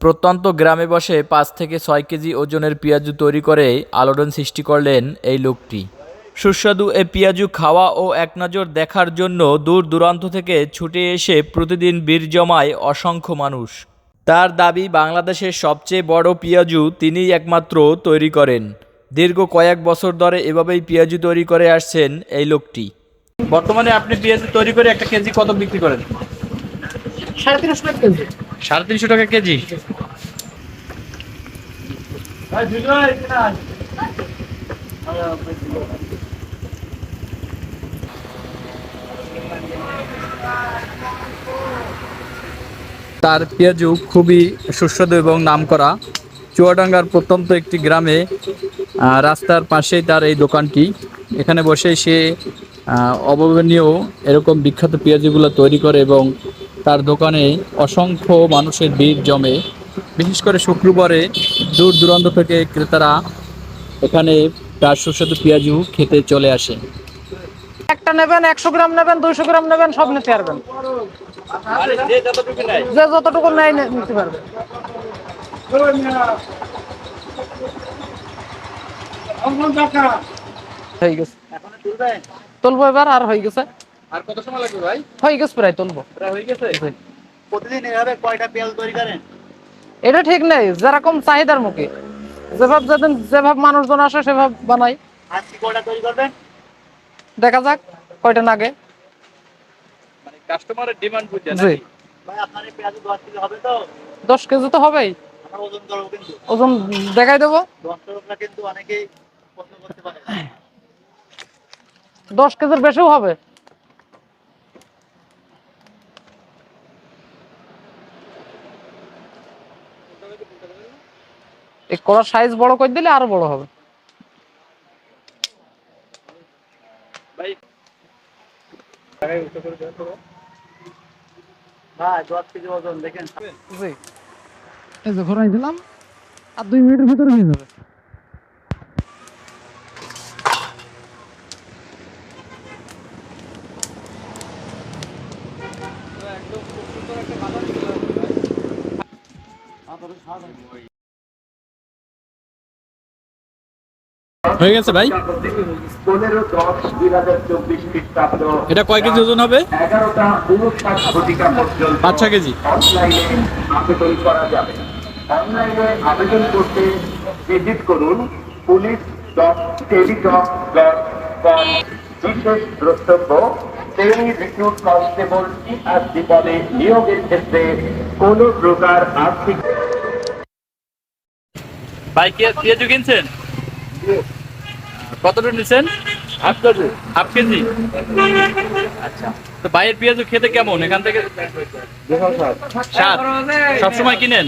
প্রত্যন্ত গ্রামে বসে পাঁচ থেকে ছয় কেজি ওজনের পেঁয়াজু তৈরি করে আলোড়ন সৃষ্টি করলেন এই লোকটি। সুস্বাদু এ পেঁয়াজু খাওয়া ও এক নজর দেখার জন্য দূর দূরান্ত থেকে ছুটে এসে প্রতিদিন বীর জমায় অসংখ্য মানুষ। তার দাবি বাংলাদেশের সবচেয়ে বড় পেঁয়াজু তিনিই একমাত্র তৈরি করেন। দীর্ঘ কয়েক বছর ধরে এভাবেই পেঁয়াজু তৈরি করে আসছেন এই লোকটি। বর্তমানে আপনি পেঁয়াজু তৈরি করে একটা কেজি কত বিক্রি করেন? সাড়ে তিনশো কেজি। সাড়ে তিনশো টাকা কেজি। তার পেঁয়াজু খুবই সুস্বাদু এবং নামকরা। চুয়াডাঙ্গার প্রত্যন্ত একটি গ্রামে রাস্তার পাশেই তার এই দোকানটি। এখানে বসে সে অভাবনীয় এরকম বিখ্যাত পেঁয়াজুগুলো তৈরি করে এবং তার দোকানে অসংখ্য মানুষের ভিড় জমে। বিশেষ করে শুক্রবারে দূর দূরান্ত থেকে ক্রেতারা এখানে তার সুস্বাদু পেঁয়াজু খেতে চলে আসে। একটা নেবেন, একশো গ্রাম নেবেন, দুইশো গ্রাম নেবেন, সব নিতে পারবেন। যে যতটুকু নেয় নিতে পারবেন তুলবো এবার, আর হয়ে গেছে। আর কত সময় লাগবে ভাই? হয়ে গেছে প্রায় তুলবো। প্রায় হয়ে গেছে? প্রতিদিন এভাবে কয়টা পেঁয়াজ তৈরি করেন? এটা ঠিক নেই যেরকম চাহিদার মুখে। যেভাবে যেদিন যেভাবে মানুষজন আসে সেভাবে বানাই। আজকে কয়টা তৈরি করবেন? দেখা যাক কয়টা নাগে। মানে কাস্টমারের ডিমান্ড বুঝে জি। ভাই আপনার এই পেঁয়াজ দশ কেজি হবে তো? দশ কেজি তো হবেই। ওজন করব কিন্তু। ওজন দেখাই দেবো। দশ টাকা কিন্তু অনেকেই পছন্দ করতে পারে। দশ কেজির বেশিও হবে। এই কড়ার সাইজ বড় করে দিলে আরও বড় হবে। ভাই। ভাই দশ কেজি ওজন দেখেন। জি। এই যে ঘোরাই দিলাম আর দুই মিনিটের ভিতরে হয়ে যাবে। পনেরো হাজার চব্বিশ খ্রিস্টাব্দ এটা কয় কেজি ওজন হবে? পাঁচ ছ কেজি। আবেদন করা যাবে অনলাইনে আবেদন করতে ভিজিট করুন police dot Teletalk dot com বিশেষ দ্রষ্টব্য সেমি রিক্রুট কনস্টেবল টিআরসি পদে নিয়োগের ক্ষেত্রে কোনো প্রকার আর্থিক ভাই কে পেঁয়াজু কিনছেন? কতটুকু নিচ্ছেন? Half KG. Half KG? আচ্ছা। তো বাইরের পেঁয়াজু খেতে কেমন? এখান থেকে স্বাদ সবসময় কিনেন?